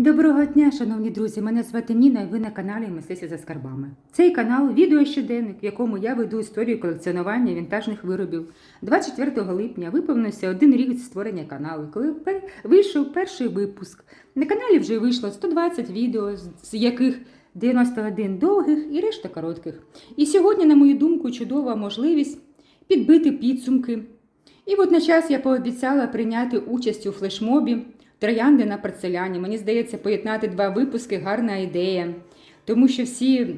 Доброго дня, шановні друзі! Мене звати Ніна і ви на каналі Мислився за скарбами. Цей канал відео щоденник, в якому я веду історію колекціонування вінтажних виробів. 24 липня виповнився один рік з створення каналу, коли вийшов перший випуск. На каналі вже вийшло 120 відео, з яких 91 довгих і решта коротких. І сьогодні, на мою думку, чудова можливість підбити підсумки. І водночас я пообіцяла прийняти участь у флешмобі Троянди на порцеляні. Мені здається, поєднати два випуски гарна ідея. Тому що всі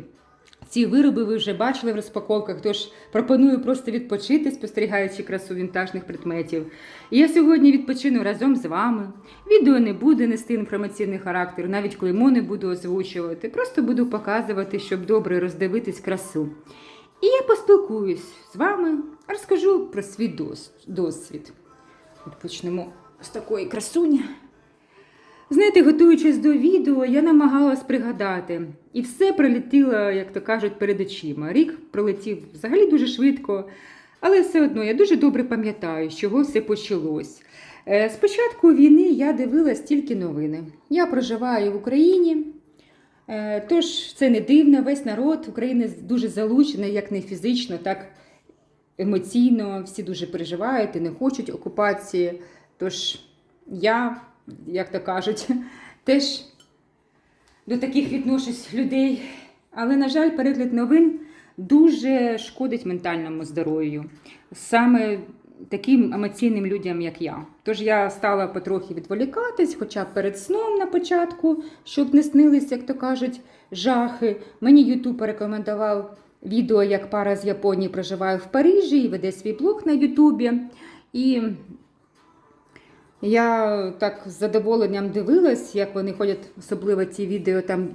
ці вироби ви вже бачили в розпаковках, тож пропоную просто відпочити, спостерігаючи красу вінтажних предметів. І я сьогодні відпочину разом з вами. Відео не буде нести інформаційний характер, навіть клеймо не буду озвучувати. Просто буду показувати, щоб добре роздивитись красу. І я поспілкуюсь з вами, розкажу про свій досвід. Почнемо з такої красуні. Знаєте, готуючись до відео, я намагалась пригадати, і все пролетіло, як то кажуть, перед очима. Рік пролетів взагалі дуже швидко, але все одно я дуже добре пам'ятаю, з чого все почалось. Е, З початку війни я дивилась тільки новини. Я проживаю в Україні, е, тож це не дивно, весь народ України дуже залучений, як не фізично, так емоційно. Всі дуже переживають і не хочуть окупації. Тож я, як то кажуть, теж до таких відношусь людей. Але, на жаль, перегляд новин дуже шкодить ментальному здоров'ю. Саме таким емоційним людям, як я. Тож я стала потрохи відволікатись, хоча б перед сном на початку, щоб не снились, як то кажуть, жахи. Мені Ютуб порекомендував відео, як пара з Японії проживає в Парижі і веде свій блог на Ютубі. І я так з задоволенням дивилась, як вони ходять, особливо ці відео, там,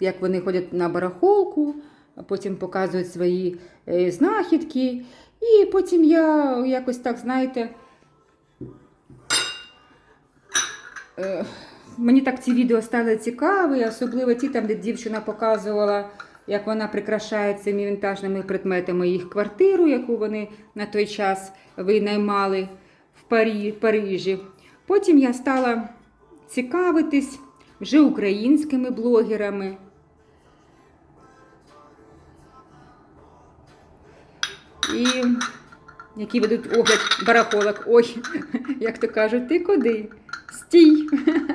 як вони ходять на барахолку, а потім показують свої е, знахідки. І потім я якось так, знаєте, е, мені так ці відео стали цікаві, особливо ті, там, де дівчина показувала, як вона прикрашає цими вінтажними предметами їх квартиру, яку вони на той час винаймали в Парі, Парижі. Потім я стала цікавитись вже українськими блогерами. І які ведуть огляд барахолок. Ой, як то кажуть, ти куди? Стій!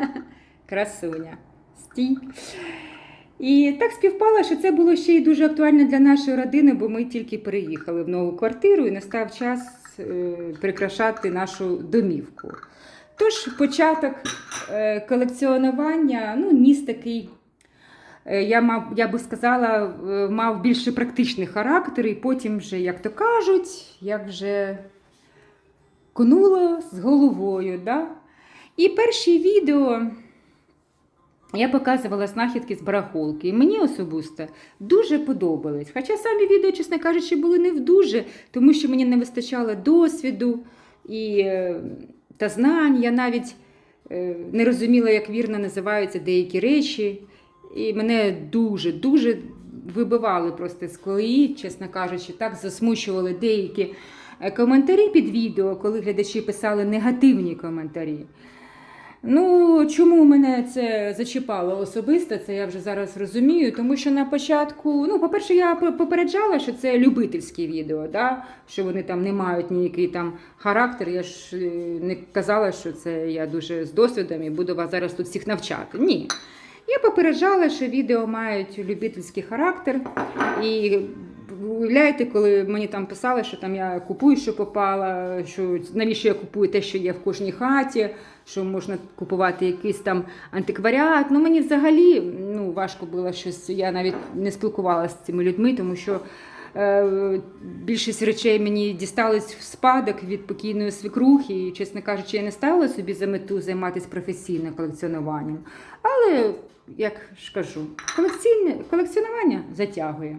Красуня. Стій. І так співпало, що це було ще й дуже актуально для нашої родини, бо ми тільки переїхали в нову квартиру і настав час е, прикрашати нашу домівку. Тож початок е, колекціонування ну, ніс такий, е, я, мав, я би сказала, е, мав більше практичний характер, і потім вже, як то кажуть, як вже конуло з головою. Да? І перші відео я показувала знахідки з барахолки. І мені особисто дуже подобались. Хоча самі відео, чесно кажучи, були не в дуже, тому що мені не вистачало досвіду і, та знань. Я навіть е, не розуміла, як вірно називаються деякі речі. І мене дуже-дуже вибивали просто з колії, чесно кажучи, так засмучували деякі е, коментарі під відео, коли глядачі писали негативні коментарі. Ну, чому мене це зачіпало особисто, це я вже зараз розумію. Тому що на початку, ну, по-перше, я попереджала, що це любительські відео, да? що вони там не мають ніякий там характер. Я ж е, не казала, що це я дуже з досвідом і буду вас зараз тут всіх навчати. Ні. Я попереджала, що відео мають любительський характер. І уявляєте, коли мені там писали, що там я купую, що попала, що навіщо я купую те, що є в кожній хаті, що можна купувати якийсь там антикваріат. Ну мені взагалі ну, важко було щось. Я навіть не спілкувалася з цими людьми, тому що. е, Більшість речей мені дістались в спадок від покійної свекрухи, і, чесно кажучи, я не ставила собі за мету займатися професійним колекціонуванням. Але, як ж кажу, колекціонування затягує.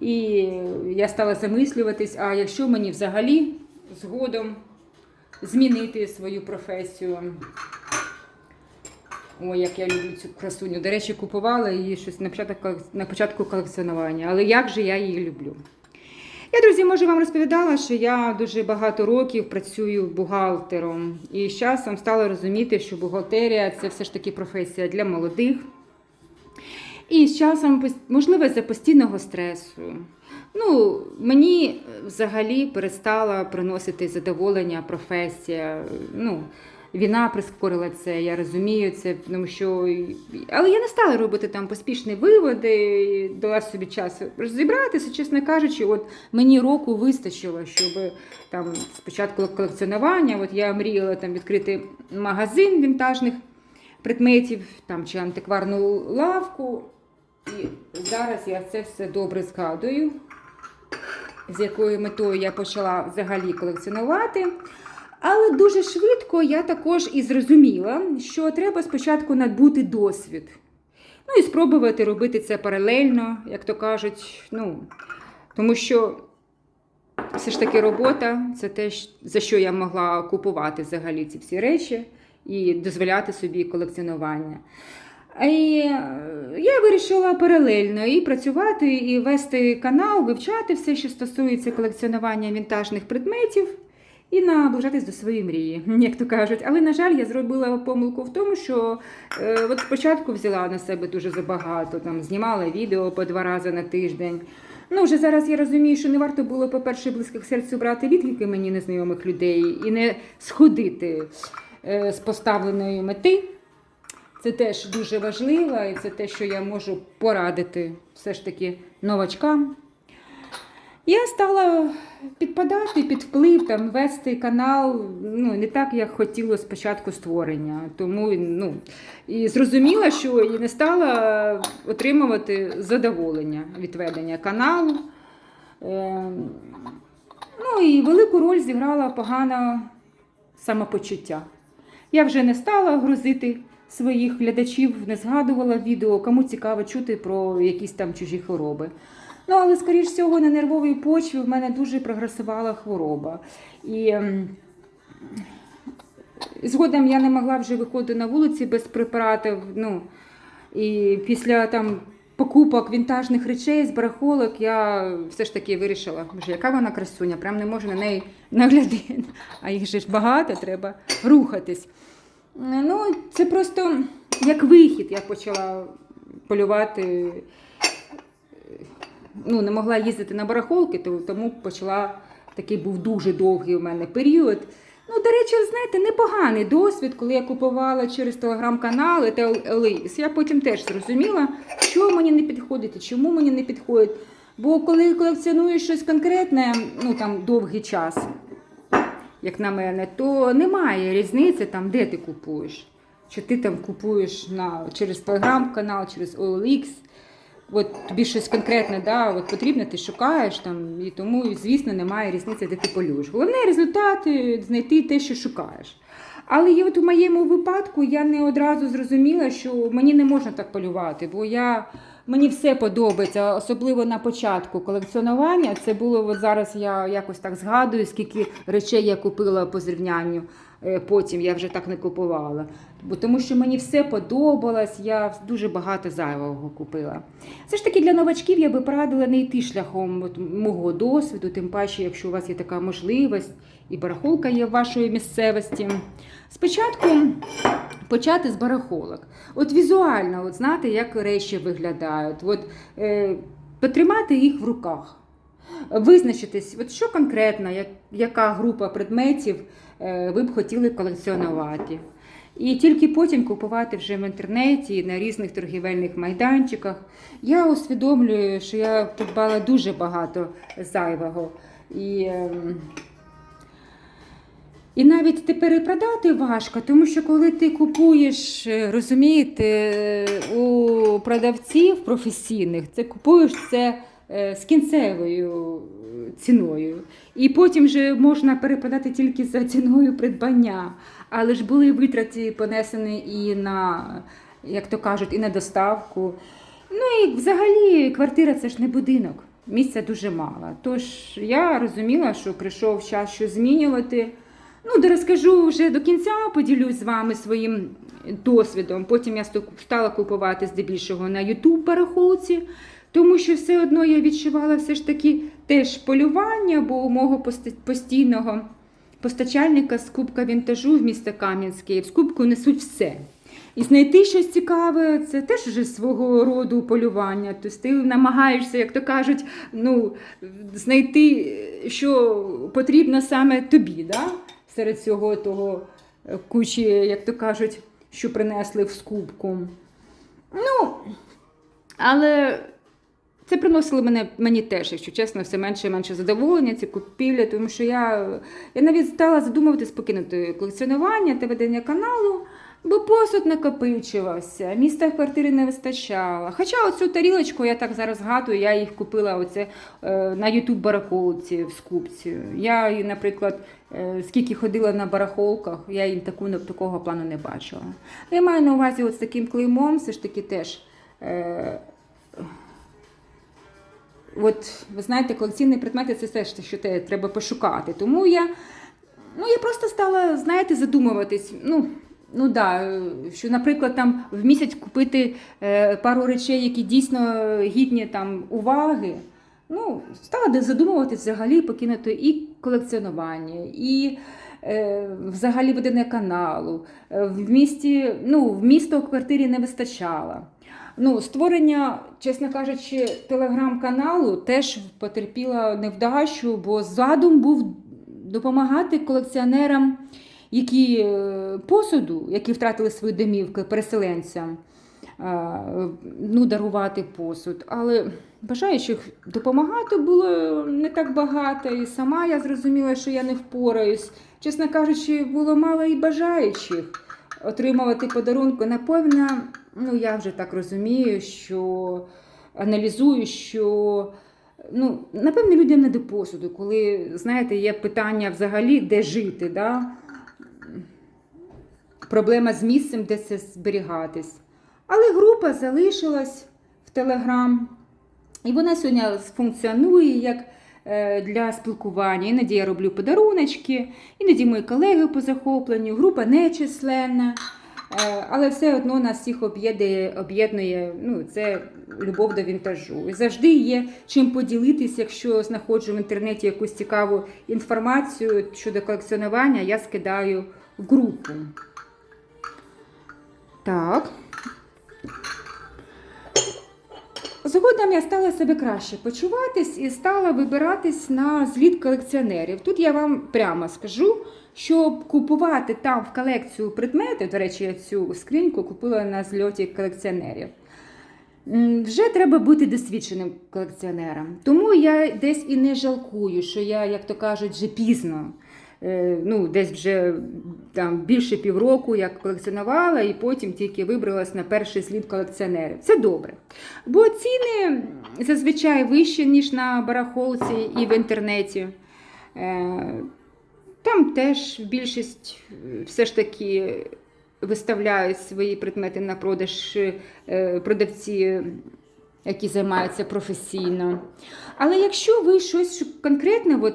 І я стала замислюватись, а якщо мені взагалі згодом змінити свою професію. Ой, як я люблю цю красуню. До речі, купувала її щось на початку, на початку колекціонування, але як же я її люблю. Я, друзі, може, вам розповідала, що я дуже багато років працюю бухгалтером. І з часом стала розуміти, що бухгалтерія це все ж таки професія для молодих. І з часом, можливо, за постійного стресу. Ну, мені е, взагалі перестала приносити задоволення професія. Ну, війна прискорила це, я розумію це, тому що. Але я не стала робити там поспішні виводи, дала собі час розібратися, чесно кажучи, от мені року вистачило, щоб там спочатку колекціонування, от я мріяла там відкрити магазин вінтажних предметів там, чи антикварну лавку. І зараз я це все добре згадую, з якою метою я почала взагалі колекціонувати. Але дуже швидко я також і зрозуміла, що треба спочатку надбути досвід. Ну і спробувати робити це паралельно, як то кажуть. Ну, тому що все ж таки робота це те, за що я могла купувати взагалі ці всі речі і дозволяти собі колекціонування. І е, я вирішила паралельно і працювати, і вести канал, вивчати все, що стосується колекціонування вінтажних предметів, і наближатись до своєї мрії, як то кажуть. Але, на жаль, я зробила помилку в тому, що е, от спочатку взяла на себе дуже забагато, там знімала відео по два рази на тиждень. Ну, вже зараз я розумію, що не варто було, по-перше, близьких серцю брати відгуки мені незнайомих людей і не сходити е, з поставленої мети. Це теж дуже важливо, і це те, що я можу порадити все ж таки новачкам. Я стала підпадати під вплив, там, вести канал ну, не так, як хотіло спочатку створення. Тому ну, і зрозуміла, що і не стала отримувати задоволення від ведення каналу. Е, ну і велику роль зіграла погане самопочуття. Я вже не стала грузити своїх глядачів, не згадувала відео, кому цікаво чути про якісь там чужі хвороби. Ну, але, скоріш всього, на нервовій почві в мене дуже прогресувала хвороба. І ем, згодом я не могла вже виходити на вулиці без препаратів. Ну, і після там покупок вінтажних речей з барахолок я все ж таки вирішила, боже, яка вона красуня, прям не можу на неї наглядати. А їх же ж багато, треба рухатись. Ну, це просто як вихід я почала полювати. Ну, не могла їздити на барахолки, тому почала такий був дуже довгий у мене період. Ну, до речі, знаєте, непоганий досвід, коли я купувала через телеграм-канали та Елис. Я потім теж зрозуміла, що мені не підходить і чому мені не підходить. Бо коли колекціонуєш щось конкретне, ну там довгий час, як на мене, то немає різниці там, де ти купуєш. Чи ти там купуєш на, через телеграм-канал, через OLX. От тобі щось конкретне да, от потрібно, ти шукаєш там, і тому, звісно, немає різниці, де ти полюєш. Головне результат знайти те, що шукаєш. Але і от у моєму випадку я не одразу зрозуміла, що мені не можна так полювати, бо я, мені все подобається, особливо на початку колекціонування. Це було от зараз я якось так згадую, скільки речей я купила по зрівнянню. Е, Потім я вже так не купувала. Бо тому що мені все подобалось, я дуже багато зайвого купила. Все ж таки для новачків я би порадила не йти шляхом от, мого досвіду, тим паче, якщо у вас є така можливість і барахолка є в вашої місцевості. Спочатку почати з барахолок. От візуально, от знати, як речі виглядають, от, е, потримати їх в руках. Визначитись, от що конкретно, як, яка група предметів е, ви б хотіли колекціонувати. І тільки потім купувати вже в інтернеті на різних торгівельних майданчиках. Я усвідомлюю, що я придбала дуже багато зайвого. І, ем, і навіть тепер і продати важко, тому що коли ти купуєш, е, розумієте, е, у продавців професійних, це купуєш це з кінцевою ціною. І потім вже можна перепродати тільки за ціною придбання. Але ж були витрати понесені і на, як то кажуть, і на доставку. Ну і взагалі квартира це ж не будинок. Місця дуже мало. Тож я розуміла, що прийшов час щось змінювати. Ну, де розкажу вже до кінця, поділюсь з вами своїм досвідом. Потім я стала купувати здебільшого на YouTube барахолці, тому що все одно я відчувала все ж таки теж полювання, бо у мого постійного постачальника з кубка вінтажу в місто Кам'янське. В скупку несуть все. І знайти щось цікаве це теж вже свого роду полювання. Тобто ти намагаєшся, як то кажуть, ну, знайти, що потрібно саме тобі, да? серед цього того е, кучі, як то кажуть, що принесли в скупку. Ну, але це приносило мене, мені теж, якщо чесно, все менше і менше задоволення, ці купівлі, тому що я, я навіть стала задумуватись покинути колекціонування та ведення каналу, бо посуд накопичувався, міста в квартирі не вистачало. Хоча оцю тарілочку, я так зараз згадую, я їх купила оце, е, на YouTube барахолці в скупці. Я, наприклад, е, скільки ходила на барахолках, я їм таку, такого плану не бачила. Я маю на увазі з таким клеймом, все ж таки теж. От, ви знаєте, колекційні предмети це те, що те треба пошукати. Тому я, ну, я просто стала, знаєте, задумуватись. Ну, ну да, що, наприклад, там в місяць купити е, пару речей, які дійсно гідні там уваги. Ну, стала задумуватись взагалі покинути і колекціонування, і е, взагалі ведення каналу. Е, В місті, ну, в місто в квартирі не вистачало. Ну, створення, чесно кажучи, телеграм-каналу теж потерпіло невдачу, бо задум був допомагати колекціонерам, які е, посуду, які втратили свої домівки, переселенцям, е, ну, дарувати посуд. Але бажаючих допомагати було не так багато, і сама я зрозуміла, що я не впораюсь. Чесно кажучи, було мало і бажаючих отримувати подарунки. Напевно, ну я вже так розумію, що аналізую, що ну, напевно, людям не до посуду, коли, знаєте, є питання взагалі, де жити. Да? Проблема з місцем, де це зберігатись. Але група залишилась в Телеграм, і вона сьогодні функціонує як для спілкування. Іноді я роблю подаруночки, іноді мої колеги по захопленню, група нечисленна. Е, Але все одно нас всіх об'єднує, ну, це любов до вінтажу. І завжди є чим поділитись, якщо знаходжу в інтернеті якусь цікаву інформацію щодо колекціонування, я скидаю в групу. Так. Згодом я стала себе краще почуватись і стала вибиратись на зліт колекціонерів. Тут я вам прямо скажу, щоб купувати там в колекцію предмети, до речі, я цю скриньку купила на зльоті колекціонерів. Вже треба бути досвідченим колекціонером. Тому я десь і не жалкую, що я, як то кажуть, вже пізно. Е, Ну, десь вже там більше півроку як колекціонувала, і потім тільки вибралась на перший слід колекціонерів. Це добре. Бо ціни зазвичай вищі, ніж на барахолці і в інтернеті. Е, Там теж більшість е, все ж таки виставляють свої предмети на продаж продавці, які займаються професійно. Але якщо ви щось конкретне от,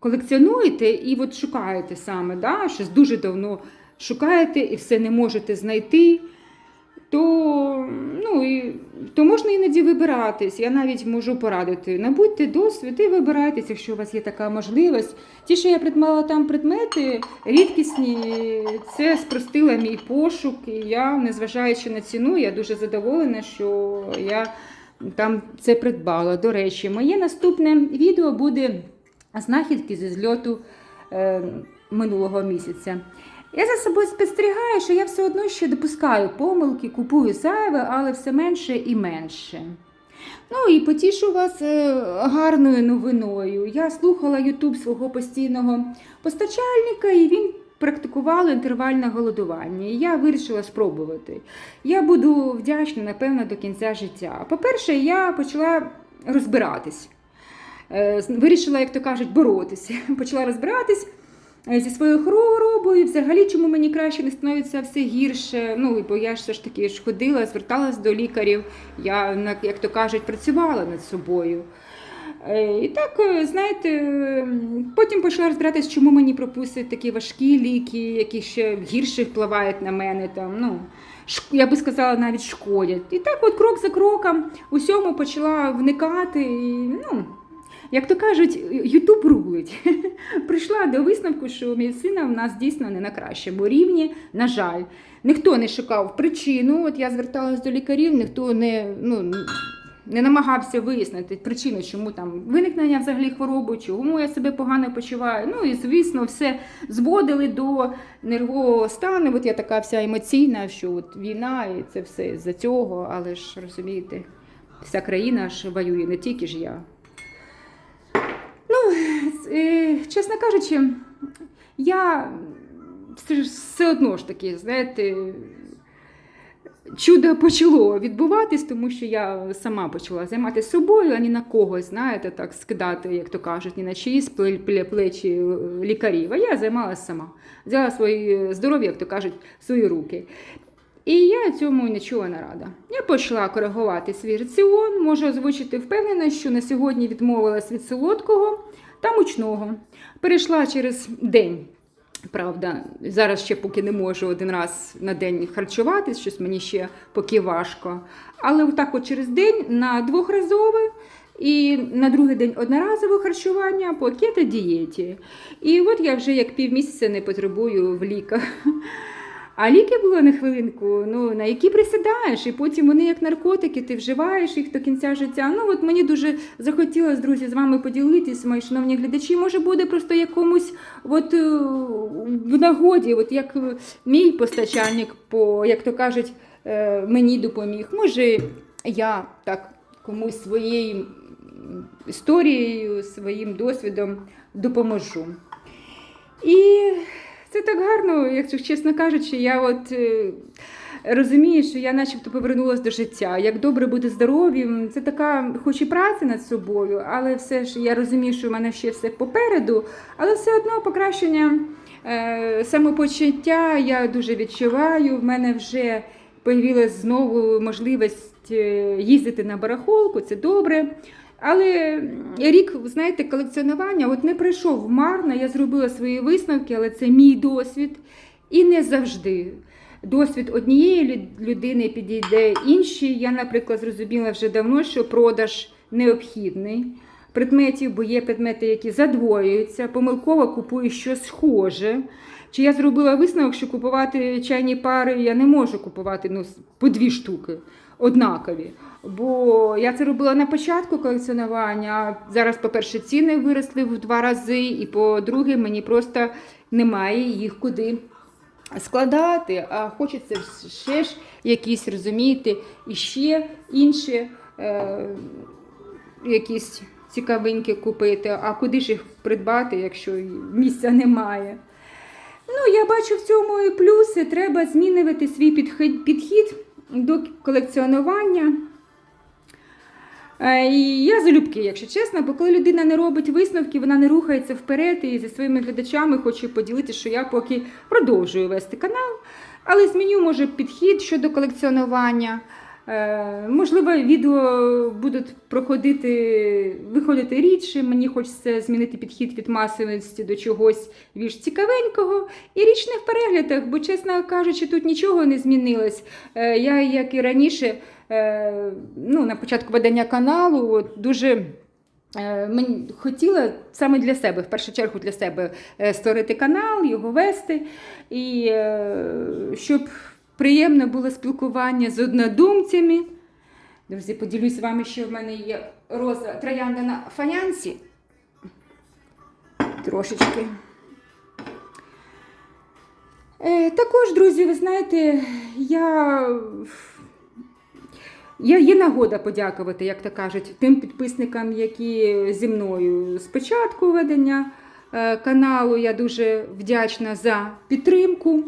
колекціонуєте і от шукаєте саме, да, щось дуже давно шукаєте і все не можете знайти, то, ну, і, то можна іноді вибиратись. Я навіть можу порадити. Набудьте досвід і вибирайтесь, якщо у вас є така можливість. Ті, що я придбала там предмети, рідкісні, це спростило мій пошук. І я, незважаючи на ціну, я дуже задоволена, що я там це придбала. До речі, моє наступне відео буде знахідки зі зльоту е, минулого місяця. Я за собою спостерігаю, що я все одно ще допускаю помилки, купую зайве, але все менше і менше. Ну і потішу вас е, гарною новиною. Я слухала Ютуб свого постійного постачальника, і він практикував інтервальне голодування. І я вирішила спробувати. Я буду вдячна, напевно, до кінця життя. По-перше, я почала розбиратись. Е, Вирішила, як то кажуть, боротися. Почала розбиратись е, зі своєю хворобою, взагалі, чому мені краще не становиться все гірше. Ну, бо я ж все ж таки ж ходила, зверталась до лікарів, я, як то кажуть, працювала над собою. Е, І так, знаєте, потім почала розбиратись, чому мені прописують такі важкі ліки, які ще гірше впливають на мене. Там, ну, я би сказала, навіть шкодять. І так, от крок за кроком, усьому почала вникати. І, ну, як то кажуть, Ютуб рулить. Прийшла до висновку, що медицина в нас дійсно не на кращому рівні. На жаль, ніхто не шукав причину. От я зверталась до лікарів, ніхто не, ну, не намагався вияснити причину, чому там виникнення взагалі хвороби, чому я себе погано почуваю. Ну і звісно, все зводили до нервового стану. От я така вся емоційна, що от війна і це все з-за цього, але ж розумієте, вся країна ж воює, не тільки ж я. Чесно кажучи, я все, одно ж таки, знаєте, чудо почало відбуватись, тому що я сама почала займатися собою, а не на когось, знаєте, так скидати, як то кажуть, ні на чиїсь пле- пле- плечі лікарів. А я займалася сама. Взяла своє здоров'я, як то кажуть, свої руки. І я цьому нічого не рада. Я почала коригувати свій раціон, можу озвучити впевнена, що на сьогодні відмовилась від солодкого та мучного. Перейшла через день. Правда, зараз ще поки не можу один раз на день харчуватись, щось мені ще поки важко. Але отак от через день на двохразове і на другий день одноразове харчування по кето-дієті. І от я вже як півмісяця не потребую в ліках. А ліки були на хвилинку, ну на які присідаєш, і потім вони як наркотики, ти вживаєш їх до кінця життя. Ну от мені дуже захотілося, друзі, з вами поділитись, мої шановні глядачі. Може буде просто якомусь от е, в нагоді, от як мій постачальник, по як то кажуть, е, мені допоміг. Може, я так комусь своєю історією, своїм досвідом допоможу. І це так гарно, якщо чесно кажучи, я от е, розумію, що я начебто повернулася до життя. Як добре бути здоров'ям, це така, хоч і праця над собою, але все ж я розумію, що в мене ще все попереду, але все одно покращення е, самопочуття я дуже відчуваю. В мене вже появилась знову можливість е, їздити на барахолку, це добре. Але рік, знаєте, колекціонування от не пройшов марно. Я зробила свої висновки, але це мій досвід. І не завжди. Досвід однієї людини підійде іншій. Я, наприклад, зрозуміла вже давно, що продаж необхідний предметів, бо є предмети, які задвоюються, помилково купую щось схоже. Чи я зробила висновок, що купувати чайні пари я не можу купувати ну, по дві штуки однакові. Бо я це робила на початку колекціонування. Зараз, по-перше, ціни виросли в два рази, і по-друге, мені просто немає їх куди складати. А хочеться ще ж якісь, розумієте, і ще інші е, якісь цікавинки купити. А куди ж їх придбати, якщо місця немає? Ну, я бачу в цьому і плюси. Треба змінювати свій підхід до колекціонування. Е, І я залюбки, якщо чесно, бо коли людина не робить висновки, вона не рухається вперед і зі своїми глядачами хочу поділитися, що я поки продовжую вести канал, але зміню може підхід щодо колекціонування. Е, Можливо, відео будуть проходити, виходити рідше. Мені хочеться змінити підхід від масовості до чогось більш цікавенького і річ не в переглядах, бо, чесно кажучи, тут нічого не змінилось. Е, Я, як і раніше, е, ну, на початку ведення каналу, дуже. Мені хотіла саме для себе, в першу чергу для себе створити канал, його вести, і щоб приємне було спілкування з однодумцями. Друзі, поділюсь з вами, що в мене є роза троянда на фаянсі. Трошечки. Е, також, друзі, ви знаєте, я. Я є нагода подякувати, як то кажуть, тим підписникам, які зі мною з початку ведення е, каналу. Я дуже вдячна за підтримку.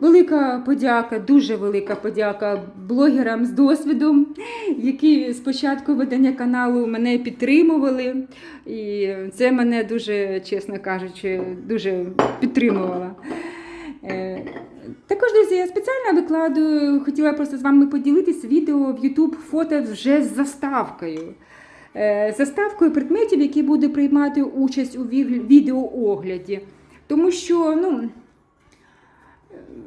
Велика подяка, дуже велика подяка блогерам з досвідом, які з початку ведення каналу мене підтримували. І це мене дуже, чесно кажучи, дуже підтримувало. Е, Також, друзі, я спеціально викладую, хотіла просто з вами поділитися відео в YouTube фото вже з заставкою. Е, Заставкою предметів, які буду приймати участь у ві- відеоогляді. Тому що ну,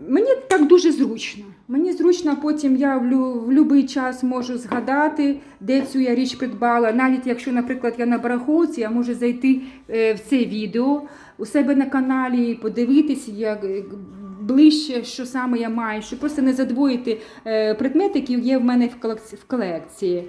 мені так дуже зручно. Мені зручно потім я в, будь-який час можу згадати, де цю я річ придбала. Навіть якщо, наприклад, я на барахолці, я можу зайти е, в це відео у себе на каналі, подивитися, як е, ближче, що саме я маю, щоб просто не задвоїти е, предмети, які є в мене в колекції.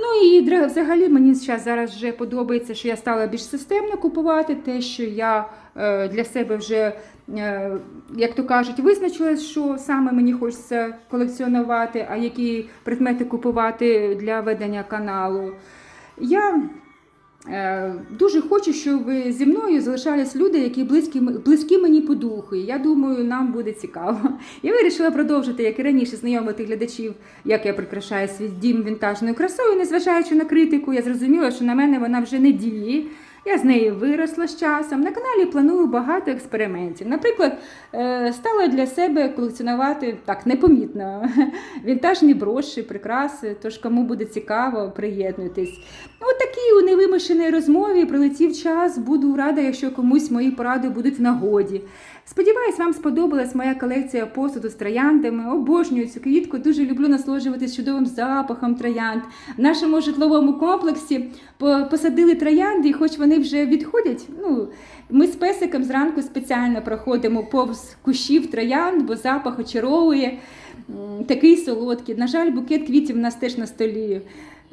Ну і взагалі мені зараз вже подобається, що я стала більш системно купувати те, що я е, для себе вже, е, як то кажуть, визначилась, що саме мені хочеться колекціонувати, а які предмети купувати для ведення каналу. Я Дуже хочу, щоб зі мною залишались люди, які близькі, близькі мені по духу. Я думаю, нам буде цікаво. Я вирішила продовжити, як і раніше, знайомити глядачів, як я прикрашаю свій дім вінтажною красою. Незважаючи на критику, я зрозуміла, що на мене вона вже не діє. Я з нею виросла з часом. На каналі планую багато експериментів. Наприклад, е, стала для себе колекціонувати так непомітно вінтажні броші, прикраси. Тож кому буде цікаво, приєднуйтесь. Ну, От такій у невимушеній розмові прилетів час. Буду рада, якщо комусь мої поради будуть в нагоді. Сподіваюсь, вам сподобалась моя колекція посуду з трояндами. Обожнюю цю квітку, дуже люблю насолоджуватись чудовим запахом троянд. В нашому житловому комплексі посадили троянди, і хоч вони вже відходять. Ну, ми з песиком зранку спеціально проходимо повз кущів троянд, бо запах очаровує. Такий солодкий. На жаль, букет квітів у нас теж на столі.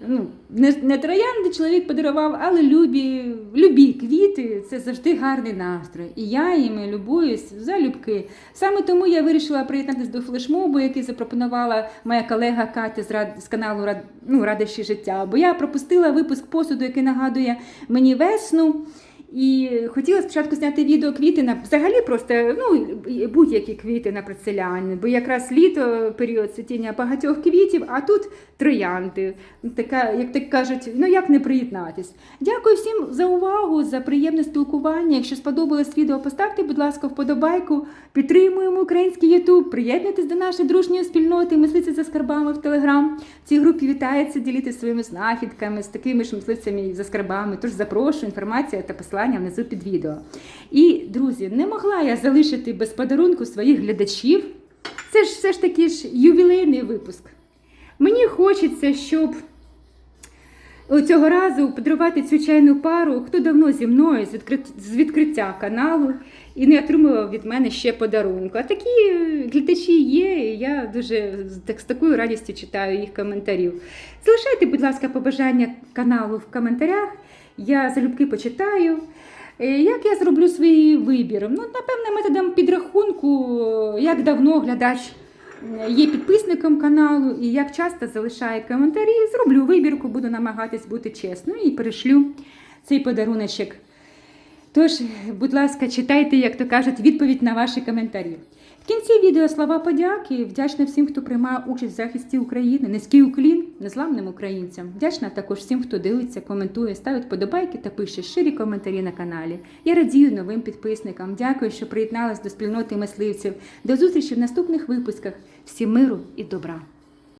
Ну, не, не троянди чоловік подарував, але любі, любі квіти це завжди гарний настрій. І я їми любуюсь залюбки. Саме тому я вирішила приєднатися до флешмобу, який запропонувала моя колега Катя з, рад, з каналу Рад, ну, Радощі життя. Бо я пропустила випуск посуду, який нагадує мені весну. І хотіла спочатку зняти відео квіти на взагалі просто ну, будь-які квіти на прицелянні, бо якраз літо період цвітіння багатьох квітів, а тут троянди. Така, як так кажуть, ну як не приєднатись. Дякую всім за увагу, за приємне спілкування. Якщо сподобалось відео, поставте, будь ласка, вподобайку. Підтримуємо український Ютуб. Приєднуйтесь до нашої дружньої спільноти, мислиці за скарбами в Телеграм. В цій групі вітається ділитися своїми знахідками з такими ж мисливцями за скарбами. Тож запрошую інформація та посилання внизу під відео. І, друзі, не могла я залишити без подарунку своїх глядачів. Це ж все ж таки ж ювілейний випуск. Мені хочеться, щоб цього разу подарувати цю чайну пару, хто давно зі мною з відкриття каналу і не отримував від мене ще подарунку. А такі е, глядачі є, і я дуже так, з такою радістю читаю їх коментарів. Залишайте, будь ласка, побажання каналу в коментарях. Я залюбки почитаю. Е, Як я зроблю свій вибір? Ну, напевне, методом підрахунку, е, як давно глядач є підписником каналу і як часто залишає коментарі, зроблю вибірку, буду намагатись бути чесною і перешлю цей подаруночок. Тож, будь ласка, читайте, як то кажуть, відповідь на ваші коментарі. В кінці відео слова подяки. Вдячна всім, хто приймає участь в захисті України. Низький уклін незламним українцям. Вдячна також всім, хто дивиться, коментує, ставить подобайки та пише щирі коментарі на каналі. Я радію новим підписникам. Дякую, що приєдналися до спільноти мисливців. До зустрічі в наступних випусках. Всім миру і добра!